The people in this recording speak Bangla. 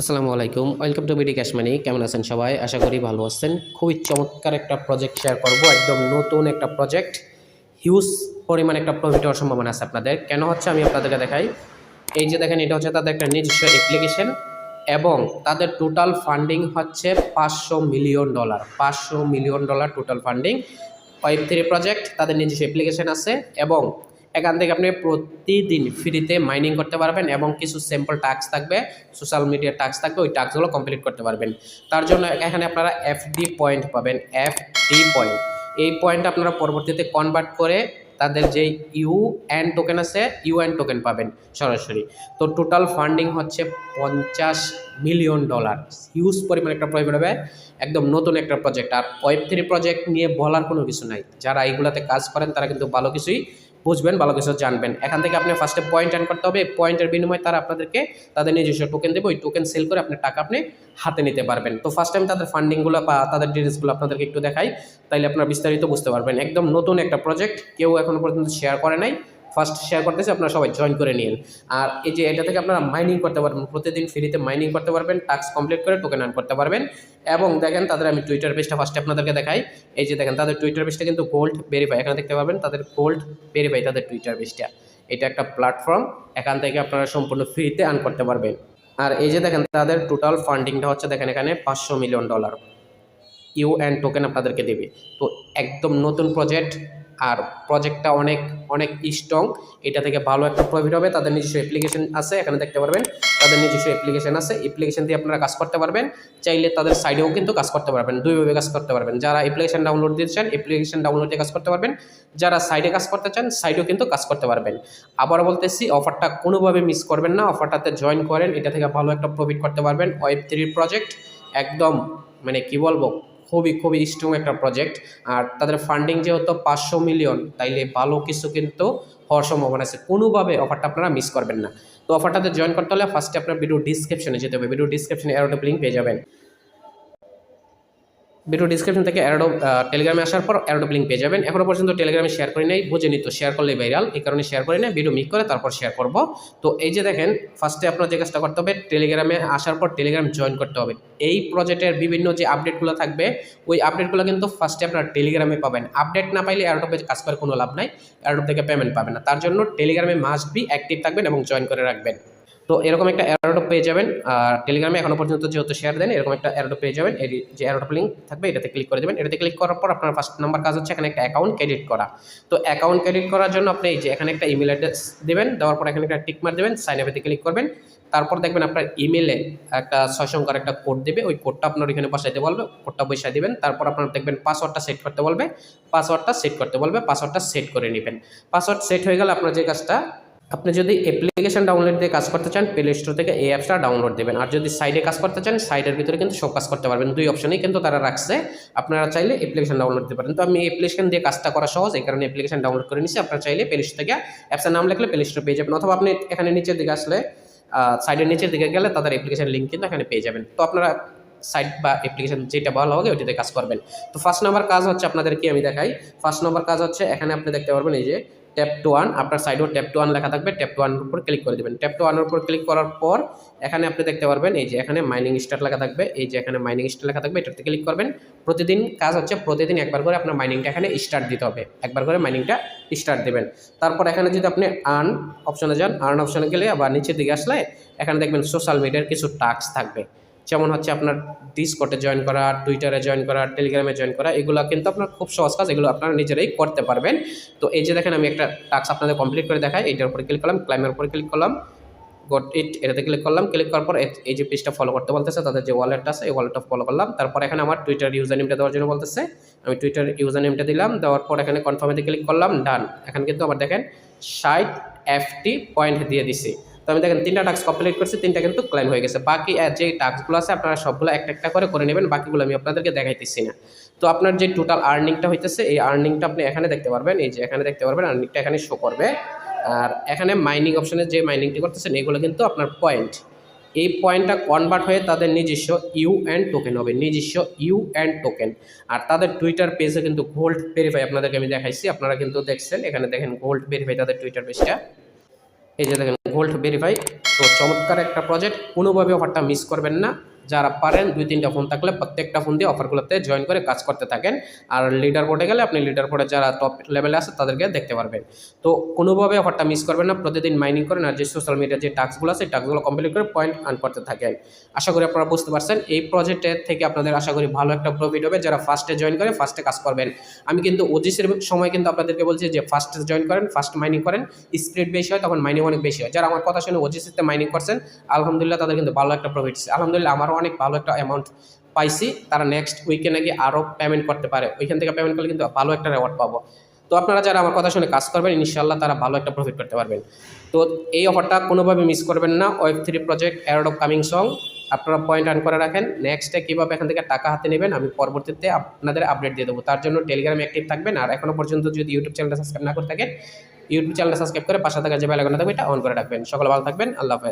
আসসালামু আলাইকুম। ওয়েলকাম টু বিডি ক্যাশমানি কেমন আছেন সবাই? আশা করি ভালো আছেন। খুবই চমৎকার একটা প্রজেক্ট শেয়ার করব। একদম নতুন একটা প্রজেক্ট হিউজ পরিমাণ একটা প্রফিট হওয়ার সম্ভাবনা আছে আপনাদের। কেন হচ্ছে? আমি আপনাদেরকে দেখাই। এই যে দেখেন, এটা হচ্ছে তাদের একটা নিজস্ব অ্যাপ্লিকেশন এবং তাদের টোটাল ফান্ডিং হচ্ছে পাঁচশো মিলিয়ন ডলার পাঁচশো million dollar total funding web three project তাদের নিজস্ব অ্যাপ্লিকেশন আছে এবং এখান থেকে আপনি প্রতিদিন ফ্রিতে মাইনিং করতে পারবেন এবং কিছু সিম্পল টাস্ক থাকবে সোশ্যাল মিডিয়ার টাস্ক থাকবে, ওই টাস্কগুলো কমপ্লিট করতে পারবেন। তার জন্য এখানে আপনারা এফডি পয়েন্ট পাবেন এফডি পয়েন্ট এই পয়েন্ট আপনারা পরবর্তীতে কনভার্ট করে তাদের যে ইউ এন টোকেন আছে ইউ এন টোকেন পাবেন সরাসরি। তো টোটাল ফান্ডিং হচ্ছে পঞ্চাশ মিলিয়ন ডলার হিউজ পরিমাণ একটা প্রজেক্ট হবে, একদম নতুন একটা প্রজেক্ট আর ওয়েব থ্রি প্রজেক্ট নিয়ে বলার কোনো কিছু নাই। যারা এইগুলাতে কাজ করেন, তারা কিন্তু ভালো কিছুই বুঝবেন, ভালো কিছু জানবেন। এখান থেকে আপনি ফার্স্টে পয়েন্ট আর্ন করতে হবে। পয়েন্টের বিনিময়ে তারা আপনাদেরকে তাদের নিজস্ব টোকেন দেবে। ওই টোকেন সেল করে আপনার টাকা আপনি হাতে নিতে পারবেন। তো ফার্স্ট টাইম তাদের ফান্ডিংগুলো বা তাদের ডিটেলসগুলো আপনাদেরকে একটু দেখাই, তাইলে আপনারা বিস্তারিত বুঝতে পারবেন। একদম নতুন একটা প্রজেক্ট কেউ এখনও পর্যন্ত শেয়ার করে নাই। ফার্স্ট শেয়ার করতেছি, আপনারা সবাই জয়েন করে নিন আর এই যে এটা থেকে আপনারা মাইনিং করতে পারবেন, প্রতিদিন ফ্রিতে মাইনিং করতে পারবেন টাস্ক কমপ্লিট করে টোকেন আর্ন করতে পারবেন। এবং দেখেন, তাদের আমি টুইটার পেজটা ফার্স্টে আপনাদেরকে দেখাই। এই যে দেখেন, তাদের টুইটার পেজটা কিন্তু গোল্ড ভেরিফাই এখানে দেখতে পাবেন, তাদের গোল্ড ভেরিফাই তাদের টুইটার পেজটা এটা একটা প্ল্যাটফর্ম এখান থেকে আপনারা সম্পূর্ণ ফ্রিতে আর্ন করতে পারবেন। আর এই যে দেখেন, তাদের টোটাল ফান্ডিংটা হচ্ছে, দেখেন এখানে পাঁচশো million dollar U and token আপনাদেরকে দেবে। তো একদম নতুন প্রজেক্ট আর প্রজেক্টটা অনেক অনেক স্ট্রং এটা থেকে ভালো একটা প্রফিট হবে। তাদের নিজস্ব অ্যাপ্লিকেশন আছে, এখানে দেখতে পারবেন। তাদের নিজস্ব অ্যাপ্লিকেশন আছে। অ্যাপ্লিকেশন দিয়ে আপনারা কাজ করতে পারবেন। চাইলে তাদের সাইডেও কিন্তু কাজ করতে পারবেন। দুইভাবে কাজ করতে পারবেন। যারা অ্যাপ্লিকেশন ডাউনলোড দিতে চান অ্যাপ্লিকেশন ডাউনলোড দিয়ে কাজ করতে পারবেন। যারা সাইডে কাজ করতে চান সাইডেও কিন্তু কাজ করতে পারবেন। আবার বলতেছি অফারটা কোনোভাবে মিস করবেন না। অফারটাতে জয়েন করেন। এটা থেকে ভালো একটা প্রফিট করতে পারবেন। ওয়েব থ্রির প্রজেক্ট একদম মানে কি বলব খুবই খুবই স্ট্রং একটা প্রজেক্ট আর তাদের ফান্ডিং যেহেতু পাঁচশো মিলিয়ন তাইলে ভালো কিছু কিন্তু হওয়ার সম্ভাবনা আছে। কোনোভাবে অফারটা আপনারা মিস করবেন না। তো অফারটাতে জয়েন করতে হলে ফার্স্টে আপনার ভিডিও ডিসক্রিপশনে যেতে হবে। ভিডিও ডিসক্রিপশনে অ্যারোটা লিঙ্ক পেয়ে যাবেন। ভিডিও ডিসক্রিপশন থেকে অ্যারোডো টেলিগ্রামে আসার পর অ্যারোডো লিঙ্ক পেয়ে যাবেন। এখনও পর্যন্ত টেলিগ্রামে শেয়ার করি নাই, বুঝে নিত শেয়ার করলে ভাইরাল এই কারণে শেয়ার করি না ভিডিও মিক করে তারপর শেয়ার করব। তো এই যে দেখেন ফার্স্টে আপনার যে কাজটা করতে হবে টেলিগ্রামে আসার পর টেলিগ্রাম জয়েন করতে হবে। এই প্রজেক্টের বিভিন্ন যে আপডেটগুলো থাকবে, ওই আপডেটগুলো কিন্তু ফার্স্টে আপনার টেলিগ্রামে পাবেন। আপডেট না পাইলে অ্যারোডোপে কাজ করে কোনো লাভ নাই অ্যারোডোপ থেকে পেমেন্ট পাবেন না। তার জন্য টেলিগ্রামে মাস্ট বি অ্যাক্টিভ থাকবেন এবং জয়েন করে রাখবেন। তো এরকম একটা অ্যারোডপ পেয়ে যাবেন, আর টেলিগ্রামে এখনও পর্যন্ত যেহেতু শেয়ার দেন, এরকম একটা অ্যারোডপ পেয়ে যাবেন, এই যে অ্যারোডপ লিঙ্ক থাকবে, এটাতে ক্লিক করে দেবেন। এটাতে ক্লিক করার পর আপনার ফার্স্ট নাম্বার কাজ হচ্ছে এখানে একটা অ্যাকাউন্ট ক্রেডিট করা। তো অ্যাকাউন্ট ক্রেডিট করার জন্য আপনি এই যে এখানে একটা ইমেল অ্যাড্রেস দেবেন, দেওয়ার পর এখানে একটা টিক মার দেবেন সাইন আপে ক্লিক করবেন। তারপর দেখবেন আপনার ইমেলে একটা ছয় সংখ্যার একটা কোড দেবে, ওই কোডটা আপনার এখানে বসাইতে বলবে কোডটা বসাই দেবেন। তারপর আপনার দেখবেন পাসওয়ার্ডটা সেট করতে বলবে পাসওয়ার্ডটা সেট করতে বলবে পাসওয়ার্ডটা সেট করে নেবেন। পাসওয়ার্ড সেট হয়ে গেলে আপনার যে কাজটা আপনি যদি অ্যাপ্লিকেশন ডাউনলোড দিয়ে কাজ করতে চান প্লে স্টোর থেকে এই অ্যাপসটা ডাউনলোড দেবেন। আর যদি সাইডে কাজ করতে চান সাইডের ভিতরে কিন্তু সব কাজ করতে পারবেন। দুই অপশনেই কিন্তু তারা রাখছে। আপনারা চাইলে অ্যাপ্লিকেশন ডাউনলোড দিতে পারেন। তো আমি অ্যাপ্লিকেশন দিয়ে কাজটা করা সহজ। এই কারণে অ্যাপ্লিকেশন ডাউনলোড করে নিচ্ছি আপনারা চাইলে প্লে স্টোর থেকে অ্যাপসের নাম লিখলে প্লে স্টোর পেয়ে যাবেন। অথবা আপনি এখানে নিচের দিকে আসলে সাইডের নিচের দিকে গেলে তাদের অ্যাপ্লিকেশন লিঙ্ক কিন্তু এখানে পেয়ে যাবেন। তো আপনারা সাইট বা অ্যাপ্লিকেশন যেটা ভালো হবে, ওইটাতে কাজ করবেন। তো ফার্স্ট নাম্বার কাজ হচ্ছে আপনাদেরকে আমি দেখাই। ফার্স্ট নাম্বার কাজ হচ্ছে, এখানে আপনি দেখতে পারবেন এই যে ট্যাপ টু ওয়ান আপনার সাইডেও ট্যাপ টু ওয়ান লেখা থাকবে ট্যাপ টু ওয়ানের উপর ক্লিক করে দেবেন। ট্যাপ টু ওয়ানের উপর ক্লিক করার পর, এখানে আপনি দেখতে পারবেন, এই যে এখানে মাইনিং স্টার্ট লেখা থাকবে, এই যে এখানে মাইনিং স্টার লেখা থাকবে, এটাতে ক্লিক করবেন। প্রতিদিন কাজ হচ্ছে, প্রতিদিন একবার করে আপনার মাইনিংটা এখানে স্টার্ট দিতে হবে। একবার করে মাইনিংটা স্টার্ট দেবেন। তারপর এখানে যদি আপনি আর্ন অপশনে যান আর্ন অপশনে গেলে আবার নিচের দিকে আসলে এখানে দেখবেন সোশ্যাল মিডিয়ার কিছু টাস্ক থাকবে। যেমন হচ্ছে আপনার ডিসকটে জয়েন করা টুইটারে জয়েন করা টেলিগ্রামে জয়েন করা, এগুলো কিন্তু আপনার খুব সহজ কাজ, এগুলো আপনারা নিজেরাই করতে পারবেন। তো এই যে দেখেন, আমি একটা টাস্ক আপনাদের কমপ্লিট করে দেখাই, এইটার উপরে ক্লিক করলাম ক্লাইমের উপরে ক্লিক করলাম গট ইট এটাতে ক্লিক করলাম ক্লিক করার পর এই যে পেজটা ফলো করতে বলতেছে, তাদের যে ওয়ালেটটা আছে, এই ওয়ালেটটা ফলো করলাম, তারপর এখানে আমার টুইটার ইউজার নেমটা দেওয়ার জন্য বলতেছে, আমি টুইটার ইউজার নেমটা দিলাম, দেওয়ার পর এখানে কনফার্মেতে ক্লিক করলাম ডান এখানে কিন্তু আমার দেখেন ষাট এফটি পয়েন্ট দিয়ে দিছি। তো আমি দেখেন তিনটা টাস্ক কমপ্লিট করছি, তিনটা কিন্তু ক্লাইম হয়ে গেছে। বাকি যে টাস্কগুলো আছে আপনারা সবগুলো একটা একটা করে করে নেবেন, বাকিগুলো আমি আপনাদেরকে দেখাইতেছি না। তো আপনার যে টোটাল আর্নিংটা হইতেছে, এই আর্নিংটা আপনি এখানে দেখতে পারবেন, এই যে এখানে দেখতে পারবেন আর্নিংটা এখানে শো করবে। আর এখানে মাইনিং অপশনে যে মাইনিংটি করতেছেন, এগুলো কিন্তু আপনার পয়েন্ট এই পয়েন্টটা কনভার্ট হয়ে তাদের নিজস্ব ইউ অ্যান্ড টোকেন হবে, নিজস্ব ইউ অ্যান্ড টোকেন আর তাদের টুইটার পেজে কিন্তু গোল্ড ভেরিফাই আপনাদেরকে আমি দেখাইছি, আপনারা কিন্তু দেখছেন, এখানে দেখেন গোল্ড ভেরিফাই তাদের টুইটার পেজটা এই যে দেখেন গোল্ড ভেরিফাই তো চমৎকার একটা প্রজেক্ট কোনোভাবে অফারটা মিস করবেন না। যারা পারেন, দুই, তিনটা ফোন থাকলে প্রত্যেকটা ফোন দিয়ে অফারগুলোতে জয়েন করে কাজ করতে থাকেন। আর লিডার বোর্ডে গেলে আপনি লিডার বোর্ডে যারা টপ লেভেলে আছে তাদেরকে দেখতে পারবেন। তো কোনোভাবে অফারটা মিস করবেন না, প্রতিদিন মাইনিং করেন আর যে সোশ্যাল মিডিয়ার যে টাস্কগুলো আছে টাস্কগুলো কমপ্লিট করে পয়েন্ট আর্ন করতে থাকেন। আশা করি আপনারা বুঝতে পারছেন, এই প্রজেক্টের থেকে আপনাদের আশা করি ভালো একটা প্রফিট হবে যারা ফার্স্টে জয়েন করে ফার্স্টে কাজ করবেন। আমি কিন্তু ওজিসের সময় কিন্তু আপনাদেরকে বলছি যে ফার্স্টে জয়েন করেন ফার্স্ট মাইনিং করেন স্পিড বেশি হয়, তখন মাইনিং অনেক বেশি হয়। যারা আমার কথা শুনে ওজিসিতে মাইনিং করছেন, আলহামদুলিল্লাহ তাদের কিন্তু ভালো একটা প্রফিট আলহামদুলিল্লাহ আমারও অনেক ভালো একটা অ্যামাউন্ট পাইছি, তারা নেক্সট উইকে নাকি আরও পেমেন্ট করতে পারে। ওইখান থেকে পেমেন্ট করলে কিন্তু ভালো একটা রেওয়ার্ড পাবো। তো আপনারা যারা আমার কথা শুনে কাজ করবেন ইনশাল্লাহ তারা ভালো একটা প্রফিট করতে পারবেন। তো এই অফারটা কোনোভাবে মিস করবেন না। Web three project arrowed of coming song আপনারা পয়েন্ট আর্ন করে রাখেন। নেক্সটে কীভাবে এখান থেকে টাকা হাতে নেবেন, আমি পরবর্তীতে আপনাদের আপডেট দিয়ে দেবো। তার জন্য টেলিগ্রামে অ্যাক্টিভ থাকবেন। আর এখনও পর্যন্ত যদি ইউটিউব চ্যানেলটা সাবস্ক্রাইব না করে থাকেন ইউটিউব চ্যানেলটা সাবস্ক্রাইব করে পাশে থাকা যে বেলাগোনা থাকবে, এটা অন করে রাখবেন। সকলে ভালো থাকবেন। আল্লাহ হাফেজ।